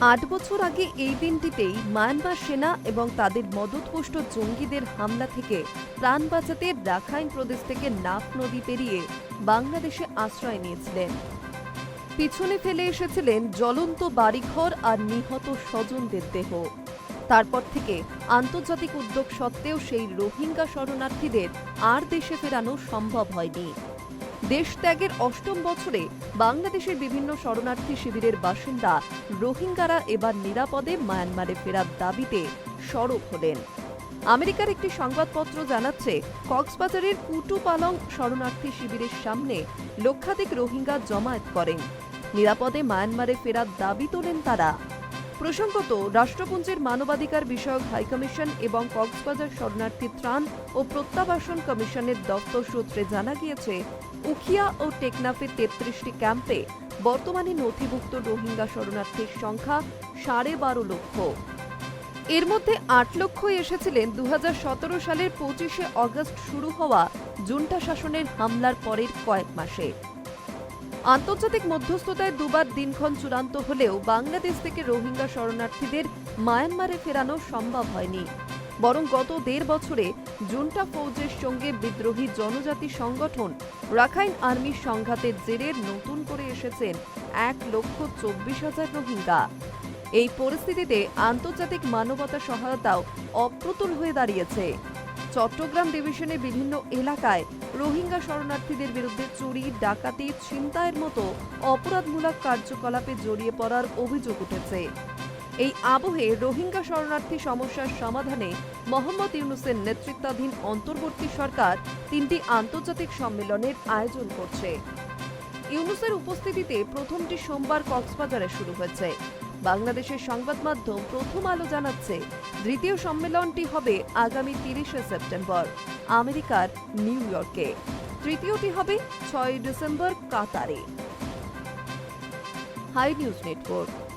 আট বছর আগে এই দিনটিতেই মায়ানমার সেনা এবং তাদের মদতপুষ্ট জঙ্গিদের হামলা থেকে প্রাণ বাঁচাতে রাখাইন প্রদেশ থেকে নাফ নদী পেরিয়ে বাংলাদেশে আশ্রয় নিয়েছিলেন। পিছনে ফেলে এসেছিলেন জ্বলন্ত বাড়িঘর আর নিহত স্বজনদের দেহ। তারপর থেকে আন্তর্জাতিক উদ্যোগ সত্ত্বেও সেই রোহিঙ্গা শরণার্থীদের আর দেশে ফেরানো সম্ভব হয়নি। দেশ ত্যাগের অষ্টম বছরে বাংলাদেশের বিভিন্ন শরণার্থী শিবিরের বাসিন্দা রোহিঙ্গারা এবার নিরাপদে মায়ানমারে ফেরার দাবিতে সরব হলেন। আমেরিকার একটি সংবাদপত্র জানাচ্ছে, কক্সবাজারের কুটুপালং শরণার্থী শিবিরের সামনে লক্ষাধিক রোহিঙ্গা জমায়েত করেন। নিরাপদে মায়ানমারে ফেরার দাবি তোলেন তারা। প্রসঙ্গত, রাষ্ট্রপুঞ্জের মানবাধিকার বিষয়ক হাইকমিশন এবং কক্সবাজার শরণার্থী ত্রাণ ও প্রত্যাবাসন কমিশনের দপ্তর সূত্রে জানা গিয়েছে, উখিয়া ও টেকনাফের তেত্রিশটি ক্যাম্পে বর্তমানে নথিভুক্ত রোহিঙ্গা শরণার্থীর সংখ্যা সাড়ে বারো লক্ষ। এর মধ্যে আট লক্ষই এসেছিলেন দু হাজার সতেরো সালের পঁচিশে অগস্ট শুরু হওয়া জুন্টা শাসনের হামলার পরের কয়েক মাসে। আন্তর্জাতিক মধ্যস্থতায় দুবার দিনক্ষণ চূড়ান্ত হলেও বাংলাদেশ থেকে রোহিঙ্গা শরণার্থীদের মায়ানমারে ফেরানো সম্ভব হয়নি। বরং গত দেড় বছরে জুন্টা ফৌজের সঙ্গে বিদ্রোহী জনজাতি সংগঠন রাখাইন আর্মির সংঘাতের জেরে নতুন করে এসেছেন এক লক্ষ চব্বিশ হাজার রোহিঙ্গা। এই পরিস্থিতিতে আন্তর্জাতিক মানবতা সহায়তাও অপ্রতুল হয়ে দাঁড়িয়েছে। চট্টগ্রাম ডিভিশনের বিভিন্ন এলাকায় রোহিঙ্গা শরণার্থীদের বিরুদ্ধে চুরি, ডাকাতি, ছিনতাইয়ের মতো অপরাধমূলক কার্যকলাপে জড়িয়ে পড়ার অভিযোগ উঠেছে। এই আবহে রোহিঙ্গা শরণার্থী সমস্যার সমাধানে মোহাম্মদ ইউনুসের নেতৃত্বাধীন অন্তর্বর্তী সরকার তিনটি আন্তর্জাতিক সম্মেলনের আয়োজন করছে। ইউনুসের উপস্থিতিতে প্রথমটি সোমবার কক্সবাজারে শুরু হয়েছে। বাংলাদেশের সংবাদ মাধ্যম প্রথম আলো জানাচ্ছে, দ্বিতীয় সম্মেলনটি হবে আগামী তিরিশে সেপ্টেম্বর, আমেরিকার নিউ ইয়র্কে। তৃতীয়টি হবে ছয় ডিসেম্বর কাতারে। Hi news network.